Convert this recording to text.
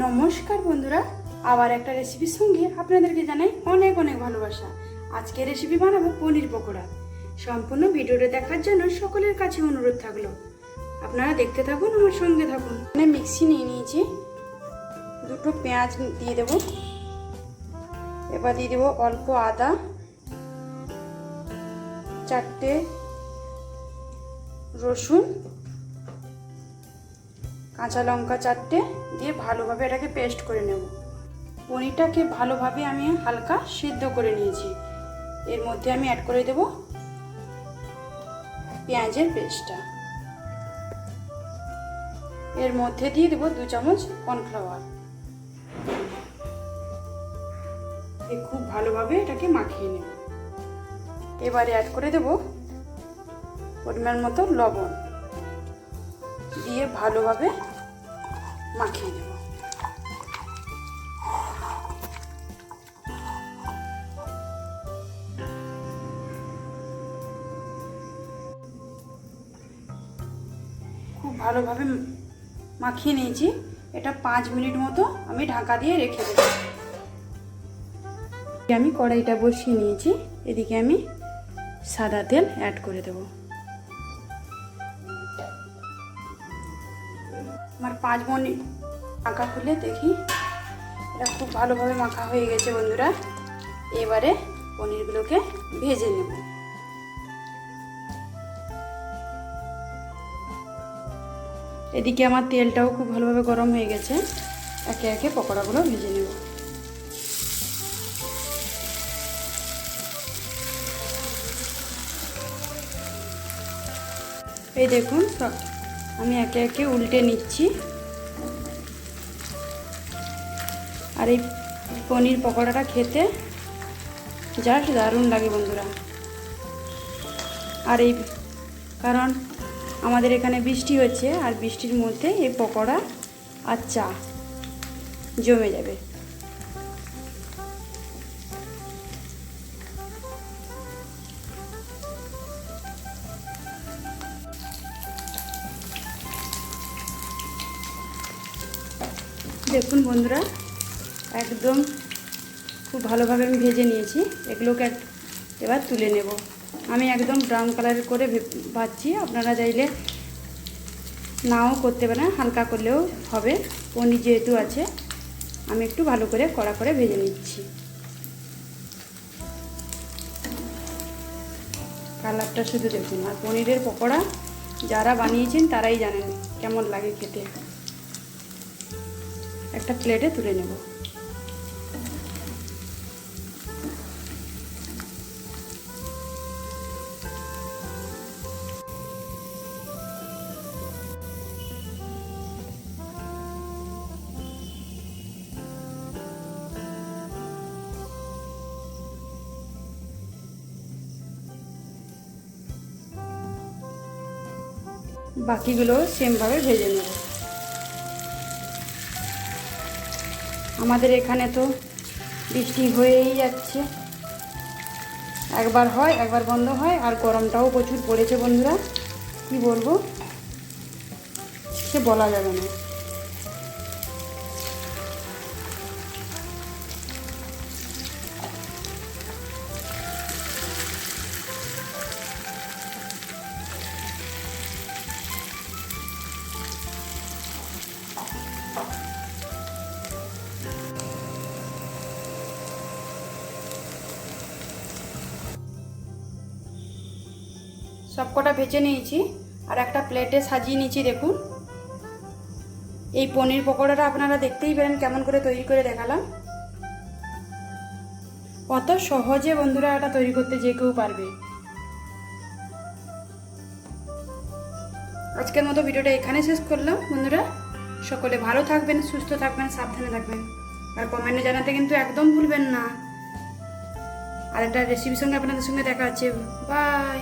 নমস্কার বন্ধুরা, আবার একটা রেসিপির সঙ্গে আপনাদেরকে জানাই অনেক অনেক ভালোবাসা। আজকে রেসিপি বানাবো পনির পকোড়া। সম্পূর্ণ ভিডিওটা দেখার জন্য সকলের কাছে অনুরোধ থাকল। আপনারা দেখতে থাকুন আমার সঙ্গে থাকুন। এখানে মিক্সি নিয়ে নিয়েছি। দুটো পেঁয়াজ দিয়ে দেব। এবার দিয়ে দেবো অল্প আদা। চারটে রসুন। কাঁচা লঙ্কা চারটে দিয়ে ভালোভাবে এটাকে পেস্ট করে নেব। পনিরটাকে ভালোভাবে আমি হালকা সিদ্ধ করে নিয়েছি। এর মধ্যে আমি অ্যাড করে দেব পেঁয়াজের পেস্টটা। এর মধ্যে দিয়ে দেবো দু চামচ কর্নফ্লাওয়ার। খুব ভালোভাবে এটাকে মাখিয়ে নেব। এবারে অ্যাড করে দেব পরিমাণ মতো লবণ। দিয়ে ভালোভাবে মাখিয়ে নেব। খুব ভালোভাবে মাখিয়ে নিয়েছি। এটা পাঁচ মিনিট মতো আমি ঢাকা দিয়ে রেখে দেব। আমি কড়াইটা বসিয়ে নিয়েছি। এদিকে আমি সাদা তেল অ্যাড করে দেবো। আমার পাঁচ মিনিট আঁকা খুলে দেখি। এটা খুব ভালোভাবে মাখা হয়ে গেছে বন্ধুরা। এবারে পনিরগুলোকে ভেজে নেব। এদিকে আমার তেলটাও খুব ভালোভাবে গরম হয়ে গেছে। একে একে পকোড়াগুলো ভেজে নেব। এই দেখুন আমি একে একে উল্টে নিচ্ছি। আর এই পনির পকোড়াটা খেতে জাস্ট দারুণ লাগে বন্ধুরা। আর এই কারণ আমাদের এখানে বৃষ্টি হচ্ছে, আর বৃষ্টির মধ্যে এই পকোড়া আর চা জমে যাবে। দেখুন বন্ধুরা, একদম খুব ভালোভাবে আমি ভেজে নিয়েছি। এগুলোকে এবার তুলে নেব। আমি একদম ব্রাউন কালার করে ভাজছি। আপনারা চাইলে নাও করতে পারেন, হালকা করলেও হবে। পনির যেহেতু আছে, আমি একটু ভালো করে কড়া করে ভেজে নিচ্ছি। কালারটা শুধু দেখুন, আর পনিরের পকোড়া যারা বানিয়েছেন তারাই জানেন কেমন লাগে খেতে। একটা প্লেটে তুলে নেব। বাকিগুলো সেমভাবে ভেজে নেব। আমাদের এখানে তো বৃষ্টি হয়েই যাচ্ছে। একবার হয়, একবার বন্ধ হয়, আর গরমটাও প্রচুর পড়েছে বন্ধুরা। কি বলব? সে বলা যাবে না। সবকটা ভেজে নিয়েছি আর একটা প্লেটে সাজিয়ে নিয়েছি, দেখুন। এই পনির পকোড়াটা আপনারা দেখতেই পেলেন, কেমন করে তৈরি করে দেখালাম। কত সহজে বন্ধুরা এটা তৈরি করতে যে কেউ পারবে। আজকের মতো ভিডিওটা এখানে শেষ করলাম, বন্ধুরা। সকলে ভালো থাকবেন, সুস্থ থাকবেন, সাবধানে থাকবেন। আর কমেন্টে জানাতে কিন্তু একদম ভুলবেন না। আর একটা রেসিপির সঙ্গে আপনাদের সঙ্গে দেখা আছে বাই